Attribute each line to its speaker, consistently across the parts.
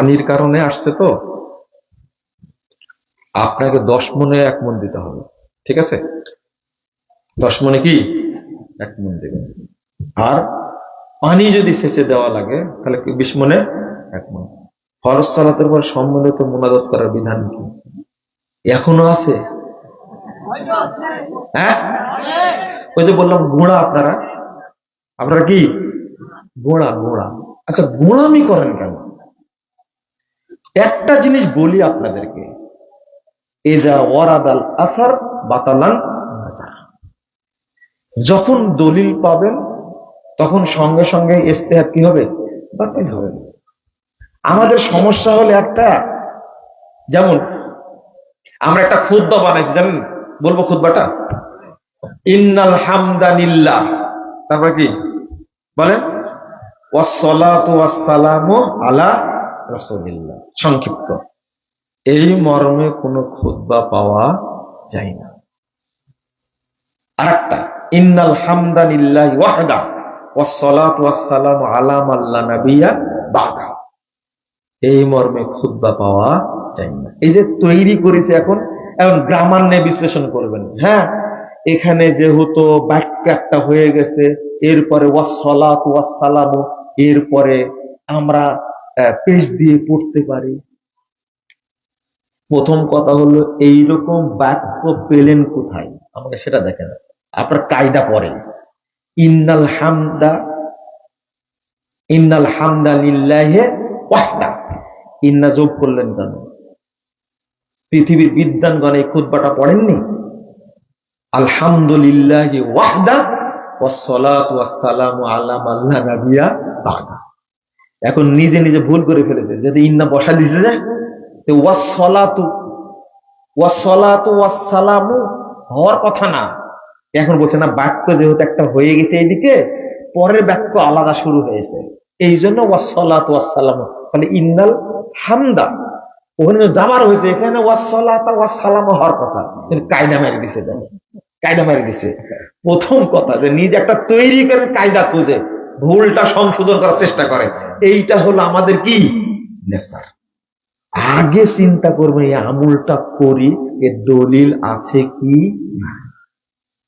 Speaker 1: পানির কারণে আসছে তো। আপনাকে দশ মনে এক মন দিতে হবে, ঠিক আছে? দশ মনে কি? এক মন দেবেন। আর পানি যদি সেচে দেওয়া লাগে, তাহলে বিশ মনে? এক মন। ফরজ সালাতের পর সম্মিলিত মোনাজাত করার বিধান কি? এখনও আছে? হ্যাঁ? ওই যে বললাম গুঁড়া আপনারা। আপনারা কি? গোড়া গোড়া। আচ্ছা গোড়ামি করেন কেন? একটা জিনিস বলি আপনাদেরকে। এজা ওয়ারাদাল আসার বাতালান যখন দলিল পাবেন, তখন সঙ্গে সঙ্গে ইস্তেহার কি হবে? বাতিল হবে। আমাদের সমস্যা হলে একটা, যেমন আমরা একটা খুদ্া বানাইছি, জানেন? বলব খুদ্বাটা ইন্নাল হামদানিল্লাহ তারপর কি? বলেন, ওয়াসসালাতু ওয়াসসালামু আলা রাসূলিল্লাহ সংক্ষিপ্ত। এই মর্মে কোনো খুতবা পাওয়া যায় না। আরেকটা, ইন্নাল হামদালিল্লাহি ওয়াহদা বাদা এই মর্মে খুতবা পাওয়া যায় না। এই যে তৈরি করেছে এখন এখন গ্রামার নিয়ে বিশ্লেষণ করবেন। হ্যাঁ এখানে যেহেতু বাক্য একটা হয়ে গেছে, এরপরে ওয়াসলাত ওয়াসালাম এরপরে আমরা পেজ দিয়ে পড়তে পারি। প্রথম কথা হলো, এইরকম বাক্য পেলেন কোথায়? আমাকে সেটা দেখেন। আপনার কায়দা পড়েন। ইন্নাল হামদা ইন্নাল হামদা লিল্লাহে ওয়াহদা। ইন্না যোগ করলেন কেন? পৃথিবীর বিদ্যানগণ এই খুদ্বাটা পড়েননি? আলহামদুলিল্লাহ ওয়াহদা, ওয়াসসালাতু ওয়াসসালামু আলা মাল্লা নাবিয়া বাদা। এখন নিজে নিজে ভুল করে ফেলেছে। যদি ইন্না বসা দিছে যে ওয়াসসালাতু হওয়ার কথা না। এখন বলছে, না, বাক্য যেহেতু একটা হয়ে গেছে পরের বাক্য আলাদা শুরু হয়েছে। এই জন্য ইন্নাল হামদা, ওখানে জামার হয়েছে, এখানে ওয়াসসালাম হওয়ার কথা। কায়দা মেরে দিছে কায়দা মেরে দিছে। প্রথম কথা যে নিজে একটা তৈরি করে কায়দা খুঁজে, ভুলটা সংশোধন করার চেষ্টা করে। এইটা হলো আমাদের কি? নেশার। আগে চিন্তা করবে, এই আমলটা করি এর দলিল আছে কি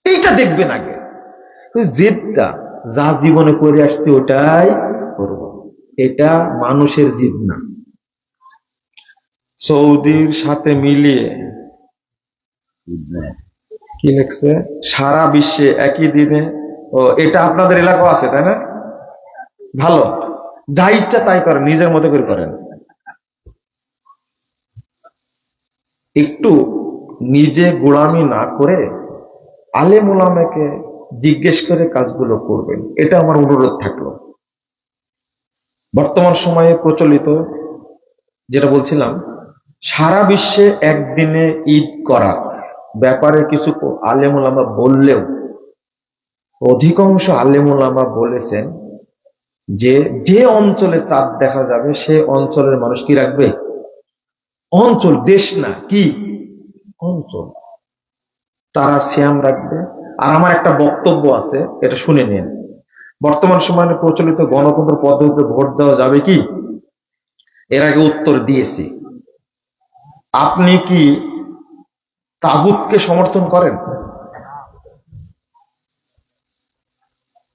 Speaker 1: এইটা দেখবেন আগে। জেদটা, যা জীবনে করে আসছে ওটাই করব। এটা মানুষের জিদ না। সৌদির সাথে মিলিয়ে কি লিখছে? সারা বিশ্বে একই দিনে, ও, এটা আপনাদের এলাকা আছে, তাই না? ভালো। যা ইচ্ছা তাই করেন, নিজের মতো করে করেন। একটু নিজে গোড়ামি না করে আলেম ওলামাকে জিজ্ঞেস করে কাজগুলো করবেন। এটা আমার অনুরোধ থাকল। বর্তমান সময়ে প্রচলিত যেটা বলছিলাম, সারা বিশ্বে একদিনে ঈদ করা ব্যাপারে কিছু আলেমুলামা বললেও অধিকাংশ আলেমুলামা বলেছেন যে যে অঞ্চলে চাঁদ দেখা যাবে, সে অঞ্চলের মানুষ কি রাখবে? অঞ্চল, দেশ না, কি? অঞ্চল। তারা শ্যাম রাখবে। আর আমার একটা বক্তব্য আছে, এটা শুনে নিন। বর্তমান সময়ে প্রচলিত গণতন্ত্র পদ্ধতিতে ভোট দেওয়া যাবে কি? এর আগে উত্তর দিয়েছি। আপনি কি তাগুতকে সমর্থন করেন?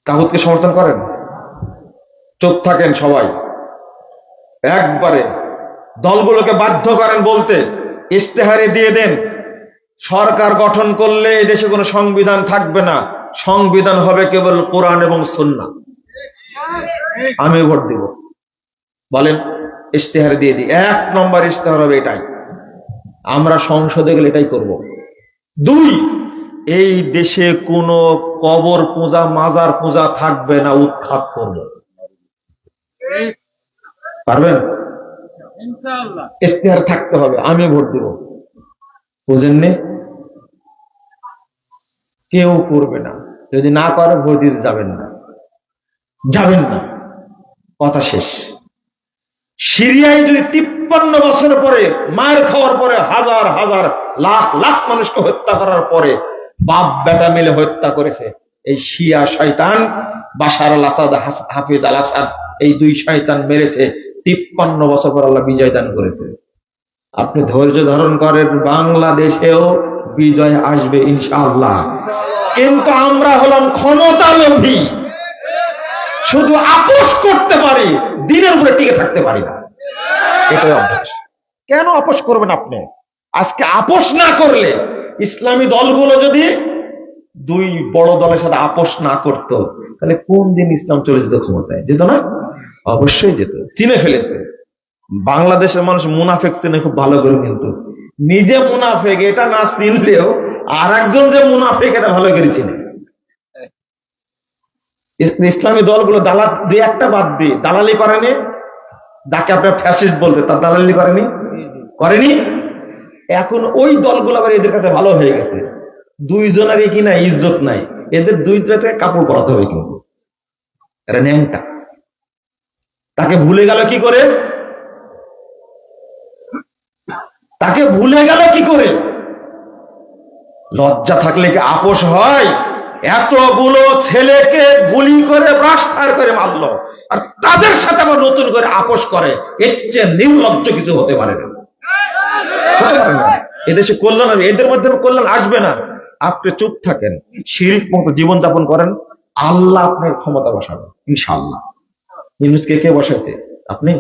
Speaker 1: তাগুতকে সমর্থন করেন? চুপ থাকেন সবাই। একবারে দলগুলোকে বাধ্য করেন বলতে ইস্তেহারে দিয়ে দেন। সরকার গঠন করলে দেশে কোনো সংবিধান থাকবে না। সংবিধান হবে কেবল কোরআন এবং সন্না আমি ভোট দিব। বলেন, ইশতেহার দিয়ে দিই এক নম্বর ইশতেহার হবে এটাই। আমরা সংসদে গেলে এটাই করব। দুই, এই দেশে কোনো কবর পূজা, মাজার পূজা থাকবে না, উৎখাত করব। পারবেন? ইশতেহার থাকতে হবে আমি ভোট দিব। বুঝেননি? কেউ করবে না। যদি না করে ভোট দিতে যাবেন না। যাবেন না। কথা শেষ। সিরিয়ায় যদি তিপ্পান্ন বছর পরে মায়ের খাওয়ার পরে হাজার হাজার লাখ লাখ মানুষকে হত্যা করার পরে বাপ বেটা মিলে হত্যা করেছে এই শিয়া শয়তান বাশার আল আসাদ হাফিজ আল আসাদ এই দুই শয়তান মেরেছে, তিপ্পান্ন বছর পর আল্লাহ বিজয় দান করেছে। আপনি ধৈর্য ধারণ করেন, বাংলাদেশেও বিজয় আসবে ইনশাআল্লাহ। কিন্তু আমরা হলাম ক্ষমতা লোভী শুধু আপোষ করতে পারি, দিনের উপরে টিকে থাকতে পারি না। এটাই অভ্যাস। কেন আপোষ করবেন আপনি? আজকে আপোষ না করলে ইসলামী দলগুলো যদি দুই বড় দলের সাথে আপোষ না করত, তাহলে কোন দিন ইসলাম চলে যেত ক্ষমতায়? যেত না? অবশ্যই যেত। চিনে ফেলেছে। বাংলাদেশের মানুষ মুনাফেক চিনে, খুব ভালো করে কিন্তু। নিজে মুনাফেক, এটা না চিনলেও আর একজন যে মুনাফেক, এটা ভালো করে চিনে। ইসলামী দলগুলো দালাল দুই একটা বাদ দিয়ে, দালালি করেনি? যাকে আপনার ফ্যাসিস্ট বলতে, তার দালালি করেনি? করেনি? এখন ওই দলগুলো আবার এদের কাছে ভালো হয়ে গেছে। দুইজনের কি না ইজ্জত নাই। এদের দুইটাকে কাপড় পরাতে হবে কিন্তু। এটা ন্যাংটা। তাকে ভুলে গেল কি করে? তাকে ভুলে গেল কি করে? লজ্জা থাকলে কি আপোষ হয়? এতগুলো ছেলেকে গুলি করে, ব্রাস্টার করে মারলো। আর তাদের সাথে আবার নতুন করে আপোষ করে। এর চেয়ে নির্লজ্জ কিছু হতে পারে না। এদেশে কল্যাণ এদের মাধ্যমে কল্যাণ আসবে না। আপনি চুপ থাকেন, শিরিক মতো জীবনযাপন করেন, আল্লাহ আপনার ক্ষমতা বসাবে ইনশাআল্লাহ। ইউনুসকে কে বসাইছে? আপনি?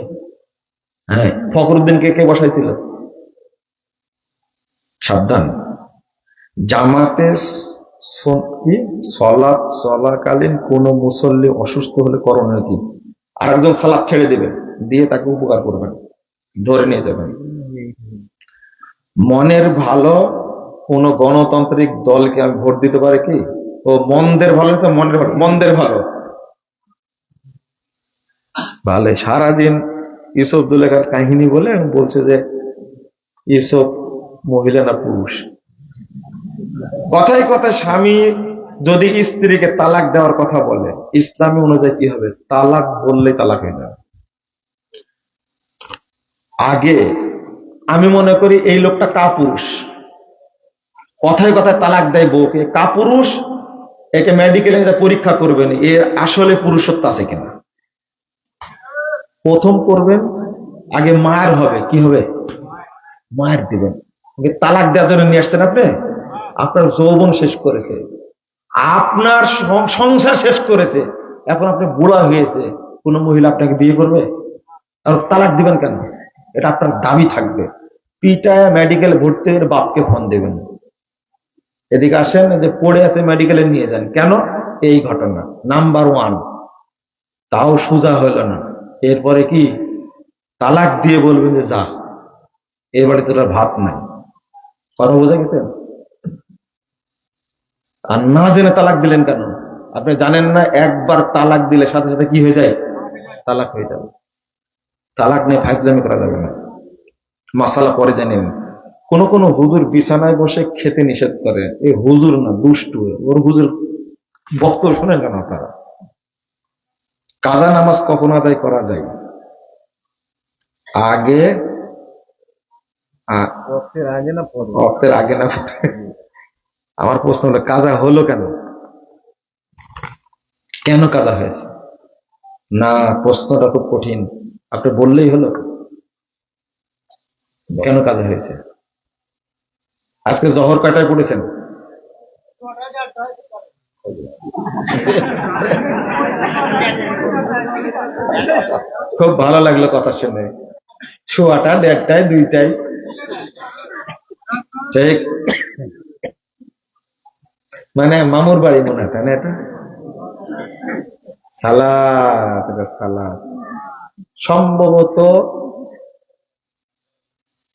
Speaker 1: হ্যাঁ ফখরুদ্দিনকে কে বসাইছিল? সাবধান। জামাতে কি? সলাৎ চলাকালীন কোন মুসল্লি অসুস্থ হলে করণীয় কি? আর একজন সালাদ ছেড়ে দিবেন, দিয়ে তাকে উপকার করবেন, ধরে নিয়ে যাবেন। মনের ভালো কোন গণতান্ত্রিক দলকে আমি ভোট দিতে পারে কি? ও মন্দের ভালো তো মনের ভালো? মন্দের ভালো। ভালো, সারাদিন ইউসুফ দুলেখার কাহিনী বলে বলছে যে ইউসুফ মহিলা না পুরুষ? কথায় কথায় স্বামী যদি স্ত্রীকে তালাক দেওয়ার কথা বলে, ইসলামী অনুযায়ী কি হবে? তালাক বললে তালাক হয়ে যাবে। আগে আমি মনে করি এই লোকটা কাপুরুষ কথায় কথায় তালাক দেয় বউকে। কাপুরুষ একে মেডিকেলে পরীক্ষা করবেন এর আসলে পুরুষত্ব আছে কিনা প্রথম করবেন আগে মায়ের হবে। কি হবে? মায়ের দিবেন তালাক দেওয়ার জন্য নিয়ে আসছেন আপনি? আপনার যৌবন শেষ করেছে। আপনার সংসার শেষ করেছে। এখন আপনি বুড়া হয়েছে। কোন মহিলা আপনাকে বিয়ে করবে? আর তালাক দিবেন কেন? এটা আপনার দাবি থাকবে। পিটায় মেডিকেল ভর্তি বাপকে ফোন দেবেন। এদিকে আসেন যে পড়ে আছে মেডিকেলে নিয়ে যান। কেন? এই ঘটনা। নাম্বার ওয়ান তাও সোজা হইল না। এরপরে কি? তালাক দিয়ে বলবেন যে, যা এবারে তোর আর ভাত নাই। কথা বোঝা গেছে আর না জেনে তালাক দিলেন কেন? আপনি জানেন না, একবার তালাক দিলে সাথে সাথে কি হয়ে যায়? তালাক হয়ে যাবে। তালাক নিয়ে ফাইজলামি করা যাবে না। মাসালা পরে জানেন কোন কোন হুজুর বিছানায় বসে খেতে নিষেধ করে। এই হুজুর না দুষ্টু। ওর হুজুর বক্তব্য শোনেন কেন আপনারা? কাজা নামাজ কখন আদায় করা যায়? আগে
Speaker 2: আগে না
Speaker 1: আমার প্রশ্ন হলো কাজা হলো কেন? কেন কাজা হয়েছে? না প্রশ্নটা খুব কঠিন। আপনি বললেই হলো। কেন কাজা হয়েছে? আজকে জহর কাটায় পড়েছেন? খুব ভালো লাগল কথা শুনে। শোয়াটা দেড়টায়, দুইটায়। ঠিক। মানে মামুর বাড়ি মনে হয় না এটা? সালাদ সালাদ সম্ভবত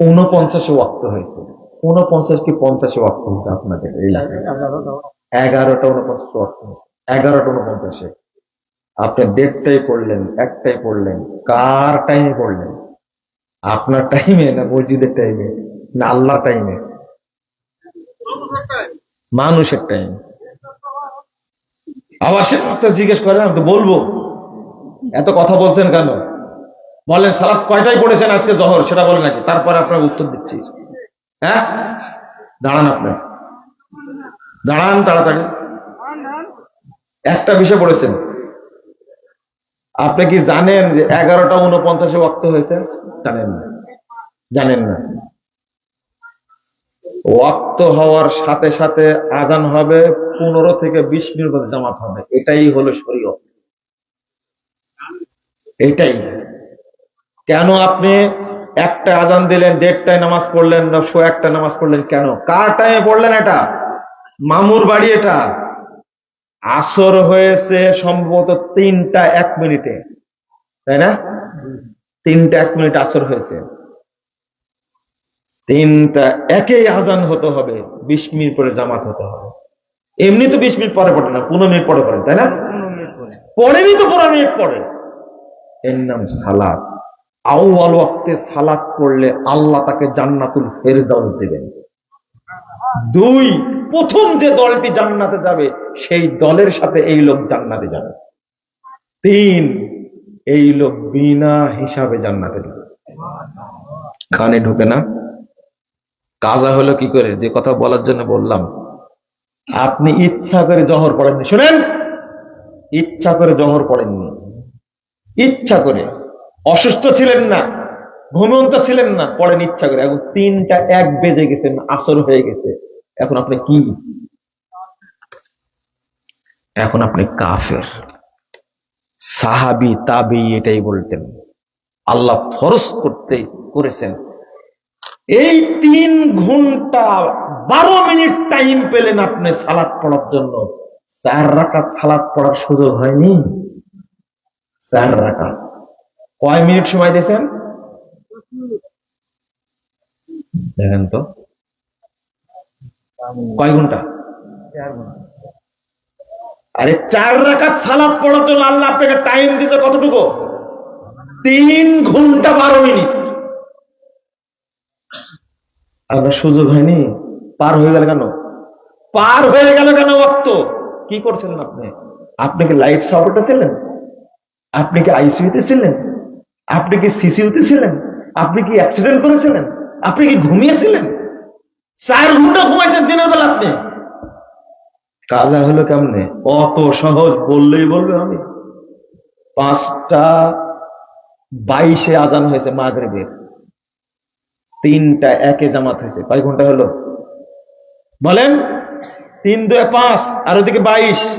Speaker 1: উনপঞ্চাশে ওয়াক্ত হয়েছে। উনপঞ্চাশ কি পঞ্চাশে ওয়াক্ত হয়েছে আপনাদের এই এগারোটা উনপঞ্চাশ ওয়াক্ত হয়েছে এগারোটা উনপঞ্চাশে আপনি দেড়টাই পড়লেন, একটাই পড়লেন, কার টাইমে পড়লেন? আপনার টাইমে না মসজিদের টাইমে না আল্লাহ টাইমে মানুষের টাইম আবার সে জিজ্ঞেস করেন, আমি তো বলব। এত কথা বলছেন কেন? বলেন সারা কয়টাই পড়েছেন আজকে জহর? সেটা বলেন নাকি। তারপরে আপনার উত্তর দিচ্ছি। হ্যাঁ? দাঁড়ান আপনার দাঁড়ান তাড়াতাড়ি। একটা বিষয় পড়েছেন আপনি কি জানেন যে এগারোটা উনপঞ্চাশে ওয়াক্ত হয়েছে? জানেন না। জানেন না। ওয়াক্ত হওয়ার সাথে সাথে আজান হবে, পনেরো থেকে বিশ মিনিট জামাত হবে। এটাই হলো শরীয়ত। এটাই। কেন আপনি একটা আজান দিলেন দেড়টায় নামাজ পড়লেন না শো একটা নামাজ পড়লেন কেন? কার টাইমে পড়লেন এটা? মামুর বাড়ি এটা। আসর হয়েছে সম্ভবত তিনটা এক মিনিটে। তাই না? তিনটা এক মিনিট আসর হয়েছে। তিনটা একেই আজান হতে হবে বিশ মিনিট পরে জামাত হতে হবে। এমনি তো বিশ মিনিট পরে পড়ে না পনেরো মিনিট পরে পড়ে তাই না? পনেরো মিনিট পরে। পড়েনি তো পনেরো মিনিট পরে এর নাম সালাদ আউয়াল ওয়াক্তে সালাদ পড়লে আল্লাহ তাকে জান্নাতুল ফেরদাউস দিবেন। দুই, প্রথম যে দলটি জান্নাতে যাবে, সেই দলের সাথে এই লোক জান্নাতে যাবে। তিন, এই লোক বিনা হিসাবে জান্নাতে যাবে। কানে ঢুকে না? কাজা হলো কি করে? যে কথা বলার জন্য বললাম। আপনি ইচ্ছা করে জহর পড়েননি, শুনেন? ইচ্ছা করে জহর পড়েননি। ইচ্ছা করে। অসুস্থ ছিলেন না, ঘুমন্ত ছিলেন না, পড়েন ইচ্ছা করে। এখন তিনটা এক বেজে গেছে, আসর হয়ে গেছে। এখন আপনি কি? এখন আপনি কাফের। সাহাবি তাবি এটাই বলতেন। আল্লাহ ফরজ করতে করেছেন। এই তিন ঘণ্টা বারো মিনিট টাইম পেলেন আপনি সালাদ পড়ার জন্য। চার রাকাত সালাদ পড়ার সুযোগ হয়নি? চার রাকাত। কয় মিনিট সময় দিয়েছেন? দেখেন তো। কয় ঘণ্টা? আরে চার রাকাত সালাদ পড়ার জন্য আল্লাহ আপনাকে টাইম দিয়েছে কতটুকু? তিন ঘণ্টা বারো মিনিট। আপনার সুযোগ হয়নি? পার হয়ে গেল কেন? পার হয়ে গেল কেন অক্ত কি করছিলেন আপনি? আপনি কি লাইফ সাপোর্টে ছিলেন? আপনি কি আইসিইউতে ছিলেন? আপনি কি সিসিউতে ছিলেন আপনি কি অ্যাক্সিডেন্ট করেছিলেন? আপনি কি ঘুমিয়েছিলেন? চার ঘণ্টা ঘুমাইছেন দিনের বেলা আপনি। কাজা হলো কেমনে? অত সহজ বললেই বলবে আমি। পাঁচটা বাইশে আজান হয়েছে মাগরেবের। তিনটা একে জামাত হয়েছে। কয় ঘণ্টা হলো? বলেন? তিন দুয়ে পাঁচ, আর ওদিকে বাইশ।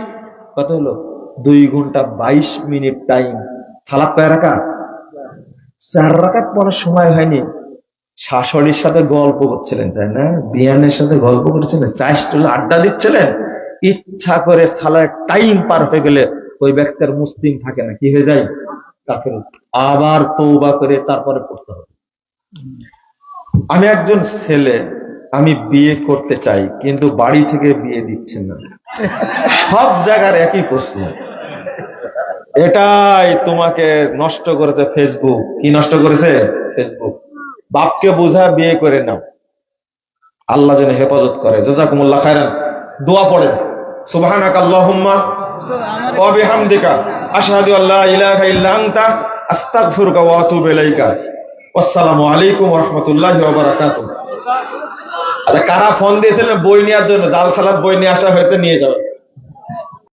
Speaker 1: কত হলো? দুই ঘণ্টা বাইশ মিনিট টাইম সালাদ কয় রাখা চার পড়ার সময় হয়নি। শাশুড়ির সাথে গল্প করছিলেন, তাই না? বিয়ানের সাথে গল্প করছিলেন চাষ টুলে আড্ডা দিচ্ছিলেন। ইচ্ছা করে সালার টাইম পার হয়ে গেলে ওই ব্যক্তির মুসলিম থাকে না, কি হয়ে যায়? তাকে আবার তৌবা করে তারপরে পড়তে হবে। আমি একজন ছেলে, আমি বিয়ে করতে চাই, কিন্তু বাড়ি থেকে বিয়ে দিচ্ছেন না। সব জায়গার একই প্রশ্ন। এটাই তোমাকে নষ্ট করেছে ফেসবুক কি নষ্ট করেছে? ফেসবুক বাপকে বোঝা বিয়ে করে নাও। আল্লাহ যেন হেফাজত করে। জাজাকুমুল্লাহ খায়রান। দোয়া পড়েন। সুবহানাক আল্লাহুম্মা ওয়া বিহামদিকা। আশহাদু আল্লা ইলাহা ইল্লা আনতা। আস্তাগফিরুকা ওয়া আতুবু ইলাইকা। আসসালামু আলাইকুম ওয়া রাহমাতুল্লাহি ওয়া বারাকাতুহু। আচ্ছা কারা ফোন দিয়েছিলেন বই নেওয়ার জন্য? জাল সালাদ বই নিয়ে আসা হয়তো নিয়ে যাবেন